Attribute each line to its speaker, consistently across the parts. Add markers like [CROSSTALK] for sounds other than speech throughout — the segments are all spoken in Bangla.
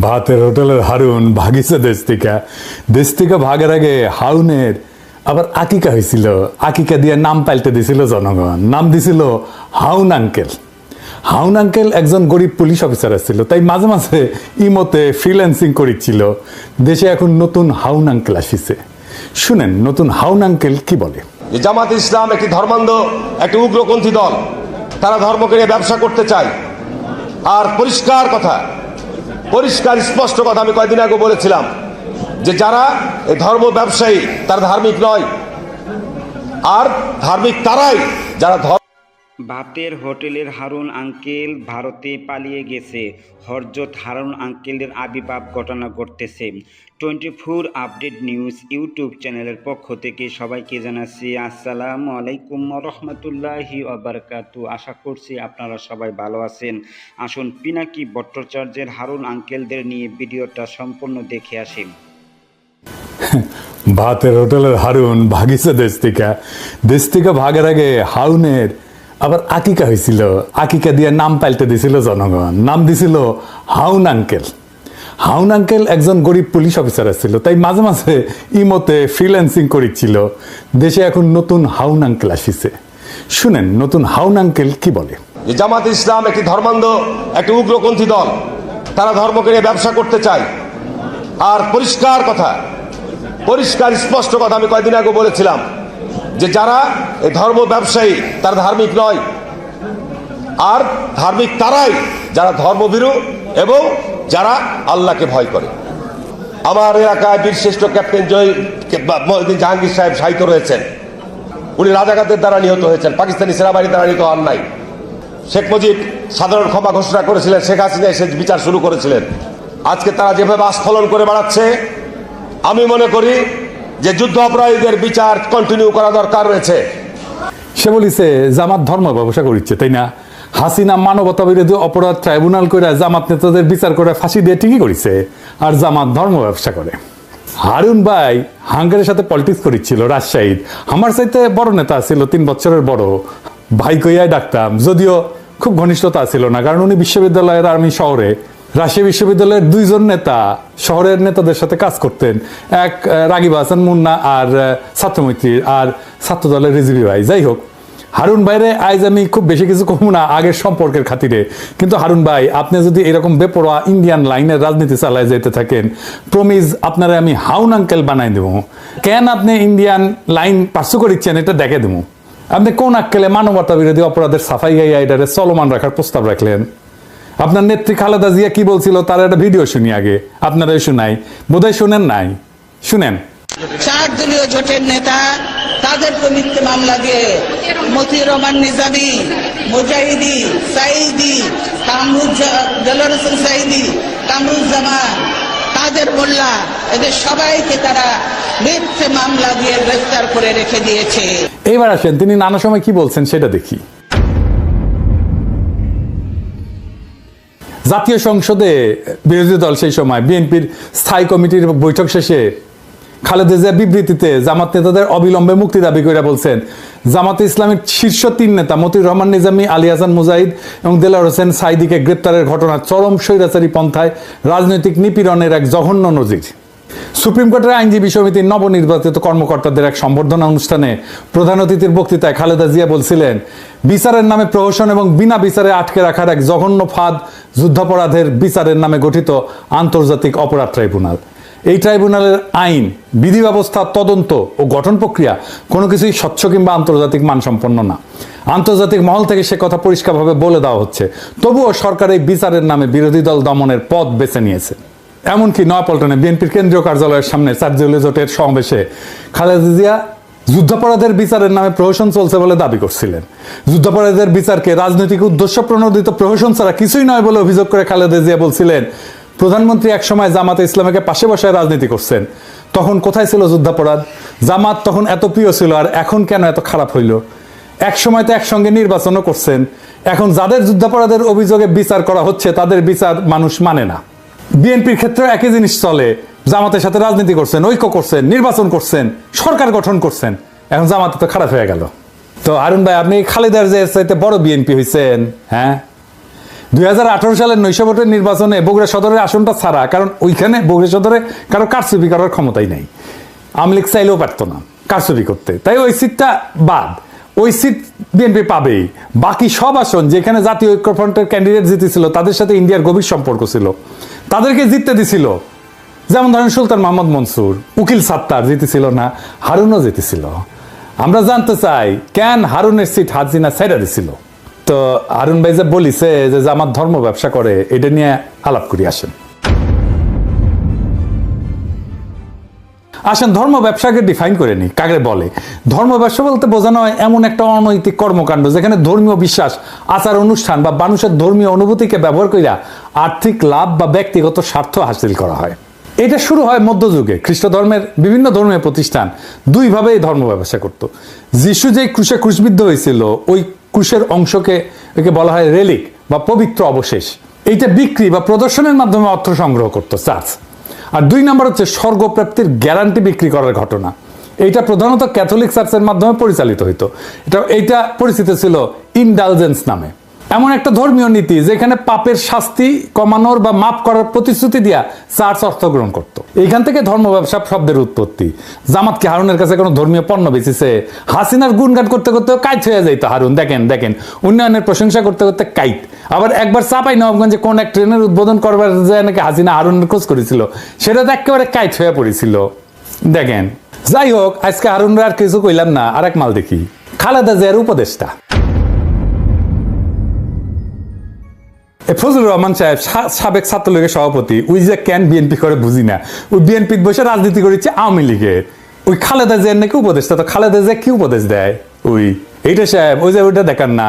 Speaker 1: ভাতের হোটেলের হারুন ভাগিছে দেশ থেকে। দেশ থেকে ভাগের আগে হাউনের আবার আকিকা হয়েছিল আকিকা দিয়ে নাম পাল্টে দিছিল জনগণ। নাম দিছিল হাউন আঙ্কেল। হাউন আঙ্কেল একজন গরিব পুলিশ অফিসার ছিল তাই মাঝে মাঝে ইমতে ফ্রিল্যান্সিং করেছিল দেশে এখন নতুন হাউন আঙ্কেল আসিছে। শুনেন, নতুন হাউন আঙ্কেল কি বলে?
Speaker 2: জামাত ইসলাম একটি ধর্মান্ধ, একটি উগ্রপন্থী দল। তারা ধর্মকে নিয়ে ব্যবসা করতে চায়। আর পরিষ্কার কথা পরিষ্কার, স্পষ্ট কথা আমি কয়েকদিন আগে বলেছিলাম যে যারা ধর্ম ব্যবসায়ী, তারা ধার্মিক নয়। আর ধার্মিক তারাই যারা ধর্ম
Speaker 3: ভাতের হোটেলের হারুন আঙ্কেল ভারতে পালিয়ে গেছে। হরজত হারুন আঙ্কেলের আবির্ভাব ঘটনা ঘটতেছে। Twenty four update news YouTube চ্যানেলের পক্ষ থেকে সবাইকে জানাচ্ছি আসসালামু আলাইকুম রহমতুল্লাহি আবরকাতু আশা করছি আপনারা সবাই ভালো আছেন। আসুন পিনাকি ভট্টাচার্যের হারুন আঙ্কেলদের নিয়ে ভিডিওটা সম্পূর্ণ দেখে আসি। [LAUGHS]
Speaker 1: ভাতের হোটেলের হারুন ভাগিছে দেশ থেকে। দেশ থেকে ভাগের আগে হাউনের আবার আকিকা হয়েছিল। আকিকা দিয়ে নাম পাল্টে দিছিল জনগণ। নাম দিছিল হাউন আঙ্কেল। হাউন আঙ্কেল একজন গরিব পুলিশ অফিসার ছিল তাই মাঝে মাঝে ইমতে ফ্রিল্যান্সিং করেছিল দেশে এখন নতুন হাউন আঙ্কেল আসিছে। শুনেন, নতুন হাউন আঙ্কেল কি বলে?
Speaker 2: জামাত ইসলাম একটি ধর্মান্ধ, একটি উগ্রপন্থী দল। তারা ধর্মকে নিয়ে ব্যবসা করতে চায়। আর পরিষ্কার কথা, পরিষ্কার স্পষ্ট কথা আমি কয়েকদিন আগে বলেছিলাম যে যারা এই ধর্ম ব্যবসায়ী, তারা ধার্মিক নয়। আর ধার্মিক তারাই যারা ধর্মভীরু এবং যারা আল্লাহকে ভয় করে। আমার এলাকায় বীরশ্রেষ্ঠ ক্যাপ্টেন জয় জাহাঙ্গীর সাহেব সাহিত্য রয়েছেন। উনি রাজাকারদের দ্বারা নিহত হয়েছেন, পাকিস্তানি সেনাবাহিনীর দ্বারা নিহত হন নাই। শেখ মুজিব সাধারণ ক্ষমা ঘোষণা করেছিলেন, শেখ হাসিনা এসে বিচার শুরু করেছিলেন। আজকে তারা যেভাবে আস্ফলন করে বেড়াচ্ছে, আমি মনে করি যে যুদ্ধ অপরাধীদের বিচার কন্টিনিউ করা দরকার রয়েছে।
Speaker 1: সে বলিছে জামাত ধর্ম ব্যবসা করিচ্ছে, তাই না? হাসিনা মানবতা বিরোধী অপরাধ ট্রাইব্যুনাল করে জামাত নেতাদের বিচার করে ফাঁসি দিয়ে ঠিকই করেছে আর জামাত ধর্ম ব্যবসা করে। হারুন ভাই হাঙ্গারের সাথে পলিটিক্স করিচ্ছিল রাজশাহীর। আমার চাইতে বড় নেতা ছিল তিন বছরের বড়। ভাই কইয়াই ডাকতাম যদিও খুব ঘনিষ্ঠতা ছিল না কারণ উনি বিশ্ববিদ্যালয়ের আর আমি শহরে। রাশিয়া বিশ্ববিদ্যালয়ের দুইজন নেতা শহরের নেতাদের সাথে কাজ করতেন। এক রাগিব হাসান মুন্না আর আহ, ছাত্রমৈত্রী আর ছাত্র দলের রিজভি ভাই। যাই হোক হারুন ভাইরে আজ আমি খুব বেশি কিছু কমু না, আগের সম্পর্কের খাতিরে। কিন্তু হারুন ভাই, আপনি যদি এরকম বেপরোয়া ইন্ডিয়ান লাইনের রাজনীতি চালায় যেতে থাকেন প্রমিজ আপনারা আমি হাউন আঙ্কেল বানাই দেবো। কেন আপনি ইন্ডিয়ান লাইন পার্সু করিচ্ছেন এটা দেখে দেবো? আপনি কোন আক্কেলে মানবতা বিরোধী অপরাধের সাফাই গাইয়া এটারে চলমান রাখার প্রস্তাব রাখলেন? আপনার নেত্রী খালেদা জিয়া কি বলছিল তার একটা ভিডিও শুনি আগে। আপনারাই শুনাই। বোধহয় শুনেন নাই। শুনেন।
Speaker 4: চার দলীয় জোটের নেতা তাদের মিথ্যে মামলা দিয়ে মতিউর রহমান নিজামী, মুজাহিদি সাইদি কামরুজ্জামান হোসেন সাইদি কামরুজ্জামান, তাদের মোল্লা, এদের সবাইকে তারা মিথ্যে মামলা দিয়ে গ্রেফতার করে রেখে দিয়েছে।
Speaker 1: এইবার আসেন, তিনি নানা সময় কি বলছেন সেটা দেখি। জাতীয় সংসদে বিরোধী দল সেই সময়, বিএনপির স্থায়ী কমিটির বৈঠক শেষে খালেদা জিয়া বিবৃতিতে জামাত নেতাদের অবিলম্বে মুক্তি দাবি করে বলছেন। জামাতে ইসলামের শীর্ষ তিন নেতা মতিউর রহমান, নিজামী আলী হাসান মুজাহিদ এবং দেলার হোসেন সাইদিকে গ্রেপ্তারের ঘটনা চরম স্বৈরাচারী পন্থায় রাজনৈতিক নিপীড়নের এক জঘন্য নজির। সুপ্রিম কোর্টের আইনজীবী সমিতির নবনির্বাচিত কর্মকর্তাদের এক সম্বর্ধনা অনুষ্ঠানে প্রধান অতিথির বক্তৃতায় খালেদা জিয়া বলছিলেন, বিচারের নামে প্রহসন এবং বিনা বিচারে আটকে রাখার এক জঘন্য ফাঁদ যুদ্ধাপরাধের বিচারের নামে গঠিত আন্তর্জাতিক অপরাধ ট্রাইব্যুনাল। এই ট্রাইব্যুনালের আইন, বিধি ব্যবস্থা, তদন্ত ও গঠন প্রক্রিয়া কোনো কিছুই স্বচ্ছ কিংবা আন্তর্জাতিক মানসম্পন্ন না। আন্তর্জাতিক মহল থেকে সে কথা পরিষ্কারভাবে বলে দেওয়া হচ্ছে। তবুও সরকার এই বিচারের নামে বিরোধী দল দমনের পথ বেছে নিয়েছে। এমনকি নয়াপল্টনে বিএনপির কেন্দ্রীয় কার্যালয়ের সামনে চারজলীয় জোটের সমাবেশে খালেদা জিয়া যুদ্ধাপরাধের বিচারের নামে প্রহসন চলছে বলে দাবি করছিলেন। যুদ্ধাপরাধের বিচারকে রাজনৈতিক উদ্দেশ্য প্রণোদিত প্রহসন ছাড়া কিছুই নয় বলে অভিযোগ করে খালেদা জিয়া বলছিলেন প্রধানমন্ত্রী একসময় জামাতে ইসলামকে পাশে বসায় রাজনীতি করছেন। তখন কোথায় ছিল যুদ্ধাপরাধ? জামাত তখন এত প্রিয় ছিল আর এখন কেন এত খারাপ হইল? এক সময় তো একসঙ্গে নির্বাচনও করছেন। এখন যাদের যুদ্ধাপরাধের অভিযোগে বিচার করা হচ্ছে, তাদের বিচার মানুষ মানে না। বিএনপির ক্ষেত্রে একই জিনিস চলে। জামাতের সাথে রাজনীতি করছেন, ঐক্য করছেন, নির্বাচন করছেন, সরকার গঠন করছেন। এখন জামাতে তো খারাপ হয়ে গেল। তো আরুন ভাই, আপনি খালেদার যে চাইতে বড় বিএনপি হয়েছেন হ্যাঁ? দুই সালের নৈশ ভোটের নির্বাচনে বগুড়া সদরের আসনটা ছাড়া, কারণ ওইখানে বগুড়া সদরে কারও কারচুপি করার ক্ষমতাই নাই। লীগ চাইলেও পারতো না কারচুপি করতে। তাই ওই সিটটা বাদ। ওই সিট বিএনপি পাবেই। বাকি সব আসন, যেখানে জাতীয় ঐক্যফ্রন্টের ক্যান্ডিডেট জিতেছিল, তাদের সাথে ইন্ডিয়ার গভীর সম্পর্ক ছিল। তাদেরকে জিততে দিছিল। যেমন ধরেন সুলতান মোহাম্মদ মনসুর, উকিল সাত্তার জিতেছিল না, হারুনও জিতেছিল। আমরা জানতে চাই, কেন হারুনের সিট হাজিনা সাইডা দিছিল? তো হারুন ভাই যে বলিছে যে আমার ধর্ম ব্যবসা করে, এটা নিয়ে আলাপ করি, আসেন। আসেন, ধর্ম ব্যবসাকে ডিফাইন করে নি কাকে বলে? ধর্ম ব্যবসা বলতে বোঝানো হয় এমন একটা অনৈতিক কর্মকাণ্ড, যেখানে ধর্মীয় বিশ্বাস, আচার অনুষ্ঠান বা মানুষের ধর্মীয় অনুভূতিকে ব্যবহার করিয়া আর্থিক লাভ বা ব্যক্তিগত স্বার্থ হাসিল করা হয়। এটা শুরু হয় মধ্যযুগে, খ্রিস্ট ধর্মের বিভিন্ন ধর্মীয় প্রতিষ্ঠান দুইভাবে এই ধর্ম ব্যবসা করত। যিশু যে ক্রুশে ক্রুশবিদ্ধ হয়েছিল, ওই ক্রুশের অংশকে একে বলা হয় রেলিক বা পবিত্র অবশেষ। এইটা বিক্রি বা প্রদর্শনের মাধ্যমে অর্থ সংগ্রহ করতো চার্চ আর দুই নম্বর হচ্ছে স্বর্গপ্রাপ্তির গ্যারান্টি বিক্রি করার ঘটনা। এইটা প্রধানত ক্যাথলিক চার্চের মাধ্যমে পরিচালিত হইতো। এটা, এইটা পরিচিত ছিল ইনডালজেন্স নামে। এমন একটা ধর্মীয় নীতি যেখানে পাপের শাস্তি কমানোর বা মাপ করার প্রতিশ্রুতি দিয়া চার্চ অর্থ গ্রহণ করত। এইখান থেকে ধর্ম ব্যবসা শব্দের উৎপত্তি। জামাত কি হারুনের কাছে কোনো ধর্মীয় পণ্য বেচেছে? হাসিনার গুণগান করতে করতে কাইট হয়ে যাইতো হারুন। দেখেন দেখেন, উন্নয়নের প্রশংসা করতে করতে কাইট। আবার একবার চাপাই নবাবগঞ্জে কোন এক ট্রেনের উদ্বোধন করবার যায় নাকি হাসিনা হারুনের খোঁজ করেছিল, সেটা তো একেবারে কাইট হয়ে পড়েছিল। দেখেন, যাই হোক, আজকে হারুনরা আর কিছু কইলাম না আর এক মাল দেখি। খালেদা জিয়ার উপদেষ্টা। ফজলুর রহমান সাহেব সাবেক ছাত্রলীগের সভাপতি, ওই যে কেন বিএনপি করে বুঝি না। ওই বিএনপি বসে রাজনীতি করেছে আওয়ামী লীগের। ওই খালেদা জিয়ার নাকি উপদেষ্টা, তো খালেদা জিয়া কি উপদেশ দেয়? ওই, এইটা সাহেব, ওই যে ওইটা দেখান না।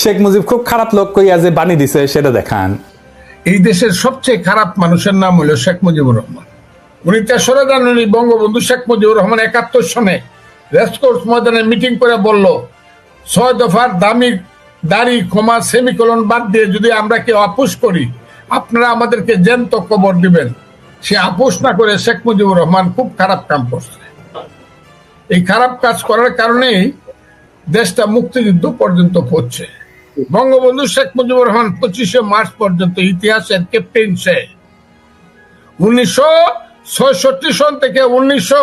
Speaker 1: শেখ মুজিব খুব খারাপ লোক কইয়া যে বাণী দিছে, সেটা দেখান।
Speaker 5: এই দেশের সবচেয়ে খারাপ মানুষের নাম হলো শেখ মুজিবুর রহমান। উনি তেসরা জানুয়ারি বঙ্গবন্ধু শেখ মুজিবুর রহমান একাত্তর সনে রেসকোর্স ময়দানে মিটিং করে বলল, ছয় দফার দামি দাড়ি, ক্ষমা, সেমিকলন বাদ দিয়ে যদি আমরা কেউ আপোষ করি, আপনারা আমাদেরকে জ্যান্ত কবর দিবেন। সে আপোষ না করে শেখ মুজিবুর রহমান খুব খারাপ কাম করছে। এই খারাপ কাজ করার কারণেই দেশটা মুক্তিযুদ্ধ পর্যন্ত পড়ছে। বঙ্গবন্ধু শেখ মুজিবুর রহমান পঁচিশে মার্চ পর্যন্ত ইতিহাসের ক্যাপ্টেন সে। উনিশশো সন থেকে উনিশশো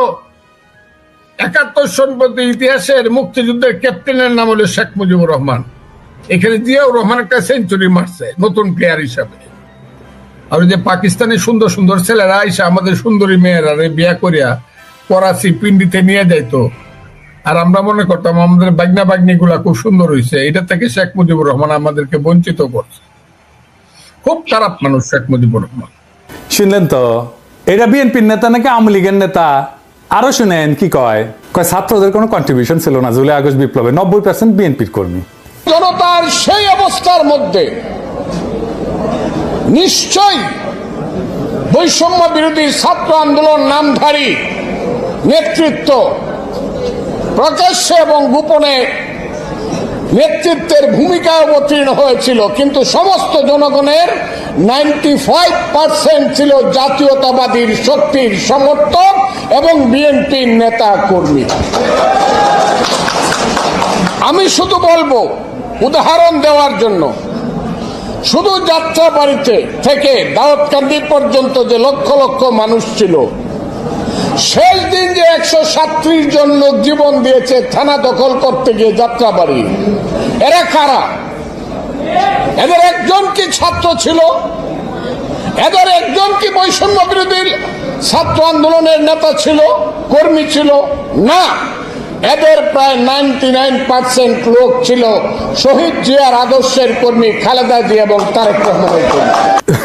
Speaker 5: একাত্তর সন পর্যন্ত ইতিহাসের মুক্তিযুদ্ধের ক্যাপ্টেনের নাম হলো শেখ মুজিবুর রহমান। এখানে জিয়াউর রহমান একটা সেঞ্চুরি মারছে, নতুন প্লেয়ার হিসাবে। আর যে পাকিস্তানি সুন্দর সুন্দর ছেলেরা আইসা আমাদের সুন্দরী মেয়েরা রে বিয়া করিয়া করাচি পিন্ডিতে নিয়ে যাইতো। আর আমরা মনে করতাম আমাদের বাগনা বাগনি গুলা খুব সুন্দর হয়েছে এটা থেকে শেখ মুজিবুর রহমান আমাদেরকে বঞ্চিত করছে। খুব খারাপ মানুষ শেখ মুজিবুর রহমান।
Speaker 1: শুনলেন তো? এটা বিএনপির নেতা নাকি আওয়ামী লীগের নেতা? আরও শুনেন, কি কয়? কয়, ছাত্রদের কোনো কন্ট্রিবিউশন ছিল না জুলাই আগস্ট বিপ্লবে। নব্বই পার্সেন্ট বিএনপির কর্মী।
Speaker 6: জনতার সেই অবস্থার মধ্যে নিশ্চয়ই বৈষম্য বিরোধী ছাত্র আন্দোলন নামধারী নেতৃত্ব প্রকাশ্যে এবং গোপনে নেতৃত্বের ভূমিকা অবতীর্ণ হয়েছিল, কিন্তু সমস্ত জনগণের নাইনটি ফাইভ পার্সেন্ট ছিল জাতীয়তাবাদীর শক্তির সমর্থক এবং বিএনপির নেতা কর্মী। আমি শুধু বলব উদাহরণ দেওয়ার জন্য। শুধু যাত্রা বাড়িতে থেকে দাওয়াতকান্দি পর্যন্ত যে লক্ষ লক্ষ মানুষ ছিল শেষ দিন যে একশো সাত্রিশ জন লোক জীবন দিয়েছে থানা দখল করতে গিয়ে যাত্রাবাড়ি এরা কারা? এদের একজন কি ছাত্র ছিল? এদের একজন কি বৈষম্য বিরোধী ছাত্র আন্দোলনের নেতা ছিল, কর্মী ছিল? না। এদের প্রায় নাইনটি নাইন পার্সেন্ট লোক ছিল শহীদ জিয়ার আদর্শের কর্মী খালেদা জিয়া এবং তারেক রহমানের কর্মী।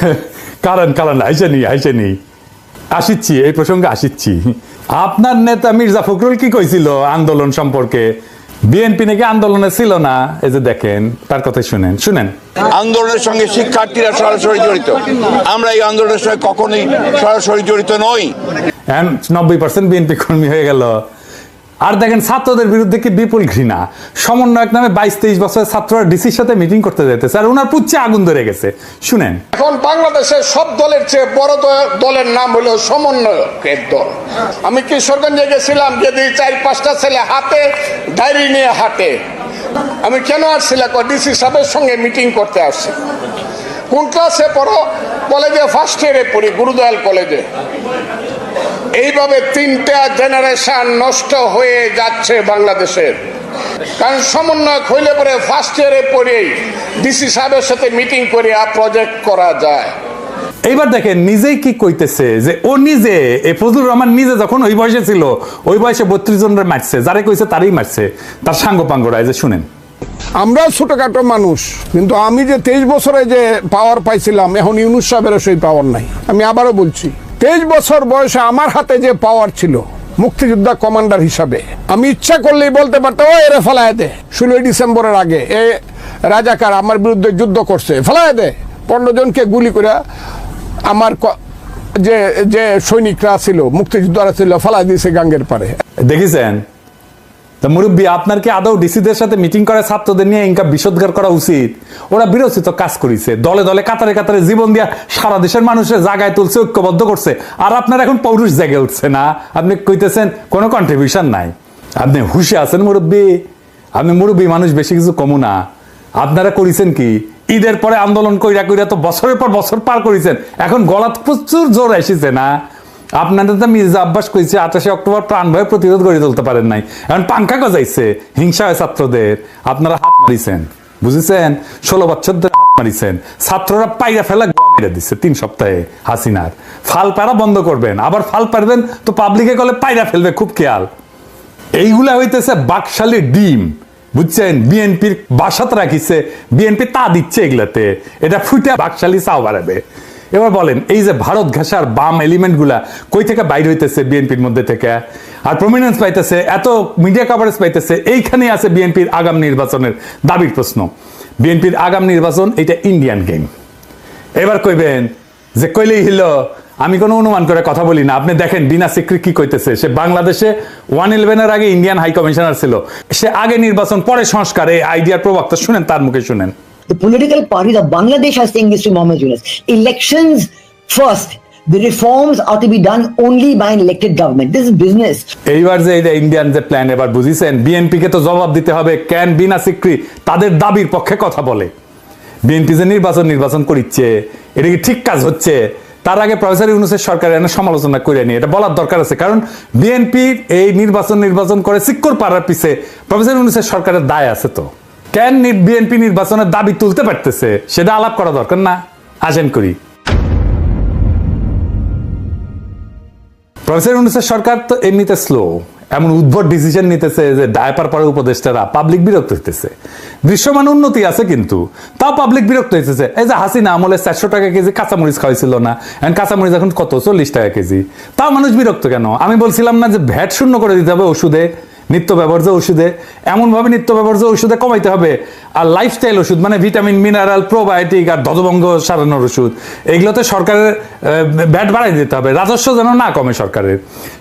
Speaker 6: [LAUGHS]
Speaker 1: কারণ কারণ আইসেনি আইসেনি। আসিচ্ছি এই প্রসঙ্গে আসিচ্ছি। আপনার নেতা মির্জা ফখরুল কি কইছিল আন্দোলন সম্পর্কে? বিএনপি নাকি আন্দোলনে ছিল না? এই যে দেখেন তার কথা শুনেন। শুনেন।
Speaker 7: আন্দোলনের সঙ্গে শিক্ষার্থীরা সরাসরি জড়িত। আমরা এই আন্দোলনের সঙ্গে কখনোই সরাসরি জড়িত নই।
Speaker 1: নব্বই পার্সেন্ট বিএনপি কর্মী হয়ে গেল। আর দেখেন ছাত্রদের বিরুদ্ধে কি বিপুল ঘৃণা? সমন্বয়ক নামে বাইশ তেইশ বছরের ছাত্ররা ডিসির সাথে মিটিং করতে যেতেছে আর ওনার পুচ্ছে আগুন ধরে গেছে। শুনেন।
Speaker 6: এখন বাংলাদেশের সব দলের চেয়ে বড় দলের নাম হলো সমন্বয়কের দল। আমি কিশোরগঞ্জে গেছিলাম যদি চার পাঁচটা ছেলে হাতে ডায়েরি নিয়ে হাতে আমি কেন আসছিলাম ডিসি সাহেবের সঙ্গে মিটিং করতে আসছি। কোন ক্লাসে পড়ো? কলেজে ফার্স্ট ইয়ারে পড়ি, গুরুদয়াল কলেজে এইভাবে তিনটা জেনারেশন নষ্ট হয়ে যাচ্ছে বাংলাদেশের। কারণ সমন্বয় হইলে পরে ফার্স্ট ইয়ারে পড়েই ডিসি সাহেবের সাথে মিটিং করে প্রজেক্ট করা যায়।
Speaker 1: এইবার দেখেন নিজেই কি কইতেছে যে ও নিজে এ ফজলুর রহমান নিজে যখন ওই বয়সে ছিল ওই বয়সে বত্রিশ জনের মারছে যারে কইছে তারই মারছে। তার সাঙ্গ পাঙ্গরা যে শুনেন।
Speaker 6: আমরা ছোটখাটো মানুষ কিন্তু আমি যে তেইশ বছরে যে পাওয়ার পাইছিলাম এখন ইউনুস সাহেবের সেই পাওয়ার নাই। আমি আবারও বলছি তেইশ বছর বয়সে আমার হাতে যে পাওয়ার ছিল, মুক্তিযোদ্ধা কমান্ডার হিসাবে, আমি ইচ্ছা করলেই বলতে পারতাম ও এরে ফেলায় দে। ষোলোই ডিসেম্বরের আগে, এ রাজাকার আমার বিরুদ্ধে যুদ্ধ করছে, ফেলায় দে। পনেরো জনকে গুলি করে আমার যে যে সৈনিকরা ছিল, মুক্তিযোদ্ধারা ছিল, ফেলায় দিয়েছে গাঙ্গের পারে।
Speaker 1: দেখেছেন? তা মুরব্বী, আপনার কি আদৌ ডিসিদের সাথে মিটিং করে ছাত্রদের নিয়ে বিশোধগার করা উচিত? ওরা বিরোচিত কাজ করেছে। দলে দলে কাতারে কাতারে জীবন দিয়া সারা দেশের মানুষের তুলছে, ঐক্যবদ্ধ করছে। আর আপনার এখন পৌরুষ উঠছে না। আপনি কইতেছেন, কোনো কন্ট্রিবিউশন নাই। আপনি হুশে আছেন মুরব্বী। আপনি মুরব্বী, মানুষ বেশি কিছু কমু না। আপনারা করেছেন কি? ঈদের পরে আন্দোলন কইরা কইরা তো বছরের পর বছর পার করেছেন। এখন গলাত প্রচুর জোর এসেছে না? আপনাদের তো মির্জা আব্বাস কইছে, আঠাশে অক্টোবর প্রাণ ভয়ে প্রতিরোধ গড়ে তুলতে পারেন নাই। এখন পাঙ্খা গজাইছে, হিংসা হয় ছাত্রদের। আপনারা হাত মারিছেন, বুঝেছেন? ষোলো বছর ধরে হাত মারিছেন। ছাত্ররা পাইরা ফেলা মেরে দিচ্ছে তিন সপ্তাহে হাসিনার। ফাল পারা বন্ধ করবেন, আবার ফাল পারবেন তো পাবলিকে কলে পাইরা ফেলবে, খুব খেয়াল। এইগুলা হইতেছে বাকশালী ডিম, বুঝছেন? বিএনপির বাসাত রাখিছে, বিএনপি তা দিচ্ছে এগুলাতে। এটা ফুটে বাকশালী চাও বাড়াবে। এবার বলেন, এই যে ভারত ঘেঁষার বাম এলিমেন্টগুলা কই থেকে বাইর হইতেছে বিএনপির মধ্যে থেকে? আর প্রমিনেন্স পাইতেছে, এত মিডিয়া কভারেজ পাইতেছে, এইখানে আছে বিএনপির আগাম নির্বাচনের দাবির প্রশ্ন। বিএনপির আগাম নির্বাচন এটা ইন্ডিয়ান গেম এবার কইবেন যে কইলেই হইল, আমি কোনো অনুমান করে কথা বলি না। আপনি দেখেন বিনা সিক্রি কি কইতেছে? সে বাংলাদেশে ওয়ান ইলেভেনের আগে ইন্ডিয়ান হাই কমিশনার ছিল। সে আগে নির্বাচন, পরে সংস্কার, এই আইডিয়ার প্রবক্তা শুনেন, তার মুখে শুনেন।
Speaker 8: The political parties of Bangladesh are saying this to Mohammed Yunus. Elections first. The reforms are to be done only by an elected government. This is business.
Speaker 1: এইবার যে এটা ইন্ডিয়ান যে প্ল্যান এবার বুঝিছেন বিএনপি তো জবাব দিতে হবে কেন বিনা সিক্রি তাদের দাবির পক্ষে কথা বলে বিএনপি যে নির্বাচন নির্বাচন করিচ্ছে, এটা কি ঠিক কাজ হচ্ছে তার আগে প্রফেসর ইউনুসের সরকার এনে সমালোচনা করে নিয়ে, এটা বলার দরকার আছে কারণ বিএনপির এই নির্বাচন নির্বাচন করে সিক্কর পাড়ার পিছে প্রফেসর ইউনুসের সরকারের দায় আছে তো কেন বিএনপি নির্বাচনের দাবি তুলতে পারতেছে? সেটা আলাপ করা দরকার না। আসেন করি। প্রফেসর ইউনুসের সরকার তো এমনিতে স্লো এমন উদ্ভট ডিসিশন নিতেছে যে ডায়পার পরে উপদেষ্টারা পাবলিক বিরক্ত হইতেছে। দৃশ্যমান উন্নতি আছে কিন্তু। তাও পাবলিক বিরক্ত হইতেছে। এই যে হাসিনা আমলে চারশো টাকা কেজি কাঁচামরিচ খাওয়াইছিল না। এখন কাঁচামরিচ এখন কত? চল্লিশ টাকা কেজি। তাও মানুষ বিরক্ত কেন? আমি বলছিলাম না যে ভ্যাট শূন্য করে দিতে হবে ওষুধে। নিত্য ব্যবহার্য ওষুধে, এমনভাবে নিত্য ব্যবহার্য ওষুধে কমাইতে হবে। আর লাইফস্টাইল ওষুধ মানে ভিটামিন মিনারেল প্রোবায়োটিক আর দদভঙ্গ সারানোর ওষুধ, এগুলোতে সরকারের ব্যাট বাড়াই দিতে হবে। রাজস্ব যেন না কমে সরকারের।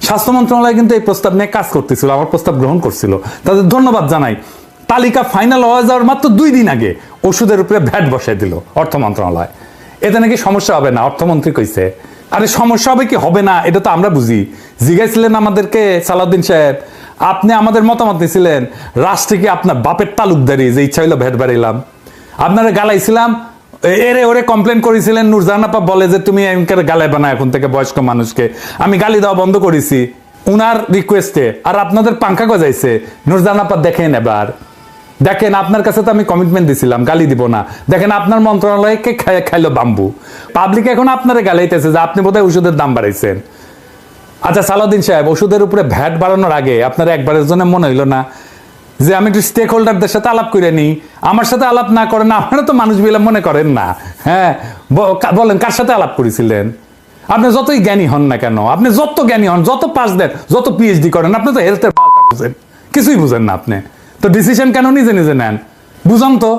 Speaker 1: স্বাস্থ্য মন্ত্রণালয় কিন্তু এই প্রস্তাব নিয়ে কাজ করতেছিল, আমার প্রস্তাব গ্রহণ করছিল। তাদের ধন্যবাদ জানাই। তালিকা ফাইনাল হয়ে যাওয়ার মাত্র দুই দিন আগে ওষুধের উপরে ভ্যাট বসাই দিল অর্থ মন্ত্রণালয়। এতে নাকি সমস্যা হবে না, অর্থমন্ত্রী কইছে। আরে সমস্যা হবে কি? হবে না, এটা তো আমরা বুঝি। জিজ্ঞাসিলেন আমাদেরকে সালাউদ্দিন সাহেব আপনি আমাদের মতামত নিয়েছিলেন রাষ্ট্রে কি আপনার বাপের তালুকদারি যে ইচ্ছা হইল ভেট বাড়াইলাম। আপনারা গালাইছিলাম এরে ওরে কমপ্লেন করেছিলেন, নুরজাহান আপা বলে যে তুমি এমনকার গালাই বানা এখন থেকে বয়স্ক মানুষকে। আমি গালি দেওয়া বন্ধ করেছি, উনার রিকোয়েস্টে আর আপনাদের পাঙ্খা গজাইছে, নুরজাহান আপা দেখেন এবার। দেখেন, আপনার কাছে তো আমি কমিটমেন্ট দিছিলাম, গালি দিব না। দেখেন, আপনার মন্ত্রণালয়কে খাই- খাইলো বাম্বু পাবলিক এখন আপনারে গালাইতেছে যে আপনি বোধহয় ওষুধের দাম বাড়াইছেন। আচ্ছা সালাউদ্দিন সাহেব, ওষুধের উপরে ভ্যাট বাড়ানোর আগে আপনার একবারের জন্য মনে হইল না যে আমি একটু স্টেক হোল্ডারদের সাথে আলাপ করে নিই। আমার সাথে আলাপ না করেন, আপনারা তো মানুষ বিলা মনে করেন না। হ্যাঁ বলেন, কার সাথে আলাপ করেছিলেন? আপনি যতই জ্ঞানী হন না কেন, আপনি যত জ্ঞানী হন, যত পাস দেন, যত পিএইচডি করেন, আপনি তো হেলথের বুঝেন। কিছুই বুঝেন না আপনি। তো ডিসিশন কেন নিজে নিজে নেন? বুঝান তো।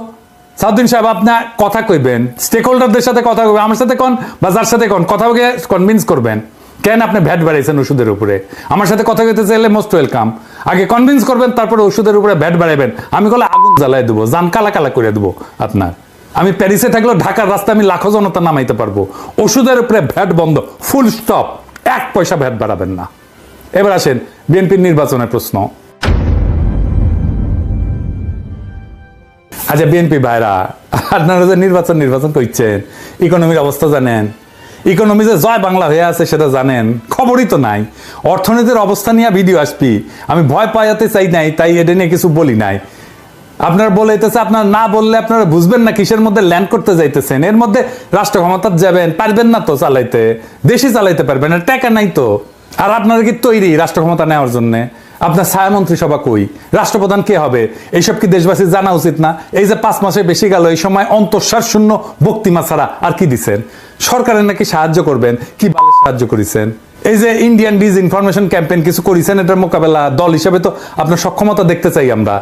Speaker 1: সাউদ্দিন সাহেব, আপনি কথা কইবেন স্টেক হোল্ডারদের সাথে কথা কইবেন, আমার সাথে কোন বা যার সাথে কন, কথা কনভিন্স করবেন। কেন আপনি ভ্যাট বাড়াইছেন ওষুধের উপরে? আমার সাথে কথা কইতে চাইলে মোস্ট ওয়েলকাম আগে কনভিন্স করবেন, তারপরে ওষুধের উপরে ভ্যাট বাড়াইবেন। আমি কলে আগুন জ্বালাই দেবো, জান কালা কালা করে দেবো আপনার। আমি প্যারিসে থাকলেও ঢাকার রাস্তায় আমি লাখো জনতা নামাইতে পারব। ওষুধের উপরে ভ্যাট বন্ধ ফুল স্টপ এক পয়সা ভ্যাট বাড়াবেন না। এবার আসেন বিএনপির নির্বাচনের প্রশ্ন। আচ্ছা বিএনপি ভাইরা, আপনারা যে নির্বাচন নির্বাচন করছেন ইকোনমির অবস্থা জানেন। ইকোনমি যে জয় বাংলা হয়ে আছে সেটা জানেন, খবরই তো নাই। অর্থনীতির অবস্থা নিয়ে ভিডিও আসবি। আমি ভয় পাইতে চাই নাই, তাই এটা নিয়ে কিছু বলি নাই। আপনার বলাইতেছে আপনার না বললে আপনারা বুঝবেন না কিসের মধ্যে ল্যান্ড করতে যাইতেছেন। এর মধ্যে রাষ্ট্র ক্ষমতা যাবেন, পারবেন না তো চালাইতে, দেশই চালাইতে পারবেন না টাকা নাই তো। আর আপনারা কি তৈরি রাষ্ট্র ক্ষমতা নেওয়ার জন্য? আপনার ছায়া মন্ত্রিসভা কই? রাষ্ট্রপ্রধান কে হবে? এইসব কি দেশবাসীর জানা উচিত না? এই যে পাঁচ মাসে বেশি গেল, এই সময় অন্তঃসার শূন্য বক্তিমা ছাড়া আর কি দিছেন? সরকারের নাকি সাহায্য করবেন? কি ভালো সাহায্য করেছেন? এই যে ইন্ডিয়ান ডিজ ইনফরমেশন ক্যাম্পেইন কিছু করেছেন, এটার মোকাবেলা দল হিসেবে তো আপনার সক্ষমতা দেখতে চাই আমরা।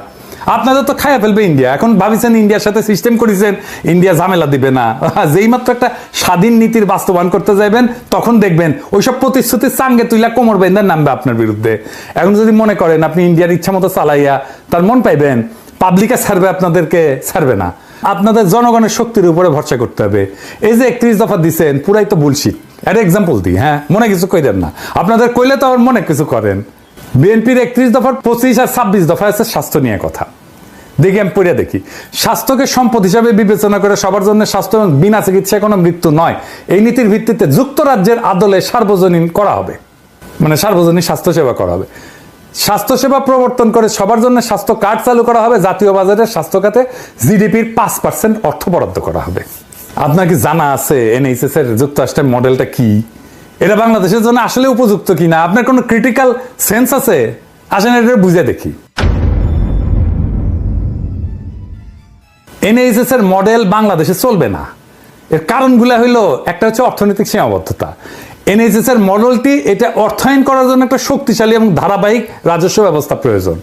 Speaker 1: আপনাদের তো খাইয়া ফেলবে ইন্ডিয়া এখন ভাবিছেন ইন্ডিয়ার সাথে সিস্টেম করেছেন ইন্ডিয়া ঝামেলা দিবে না। [LAUGHS] যেই মাত্র একটা স্বাধীন নীতির বাস্তবায়ন করতে যাবেন তখন দেখবেন ওইসব প্রতিশ্রুতির চাঙ্গে তুইলা কোমর বেঁধে নামবে আপনার বিরুদ্ধে। এখন যদি মনে করেন আপনি ইন্ডিয়ার ইচ্ছা মতো চালাইয়া তার মন পাইবেন পাবলিকে ছাড়বে আপনাদেরকে, ছাড়বে না। আপনাদের জনগণের শক্তির উপরে ভরসা করতে হবে। এই যে একত্রিশ দফা দিচ্ছেন পুরাই তো বুলশিট একটা এক্সাম্পল দিই হ্যাঁ? মনে কিছু কইলেন না। আপনাদের কইলে তো আবার মনে কিছু করেন। বিএনপির একত্রিশ দফার পঁচিশ আর ছাব্বিশ দফা আছে স্বাস্থ্য নিয়ে কথা। দেখি, আমি পড়ে দেখি। স্বাস্থ্যকে সম্পদ হিসাবে বিবেচনা করে সবার জন্য স্বাস্থ্য এবং বিনা চিকিৎসায় কোনো মৃত্যু নয়। এই নীতির ভিত্তিতে যুক্তরাজ্যের আদলে সার্বজনীন করা হবে। মানে সার্বজনীন স্বাস্থ্যসেবা করা হবে। স্বাস্থ্যসেবা প্রবর্তন করে, সবার জন্য স্বাস্থ্য কার্ড চালু করা হবে, জাতীয় বাজারে স্বাস্থ্য খাতে জিডিপির পাঁচ পার্সেন্ট অর্থ বরাদ্দ করা হবে। আপনার কি জানা আছে এনএইচএস এর যুক্তরাষ্ট্রের মডেলটা কি? এটা বাংলাদেশের জন্য আসলে উপযুক্ত কিনা আপনার কোনো ক্রিটিক্যাল সেন্স আছে? আসেন এটা বুঝে দেখি। এনএইচএস এর মডেল বাংলাদেশে চলবে না। এর কারণগুলো হইল, একটা হচ্ছে অর্থনৈতিক সীমাবদ্ধতা। এনএইচএস এর মডেলটি, এটা অর্থায়ন করার জন্য একটা শক্তিশালী এবং ধারাবাহিক রাজস্ব ব্যবস্থা প্রয়োজন।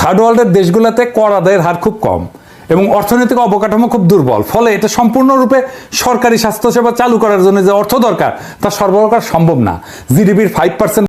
Speaker 1: থার্ড ওয়ার্ল্ডের দেশগুলোতে কর আদায়ের হার খুব কম এবং অর্থনৈতিক অবকাঠামো খুব দুর্বল। ফলে এটা সম্পূর্ণরূপে সরকারি স্বাস্থ্যসেবা চালু করার জন্য যে অর্থ দরকার, তা সরবরাহ করা সম্ভব না। জিডিপির ফাইভ পার্সেন্ট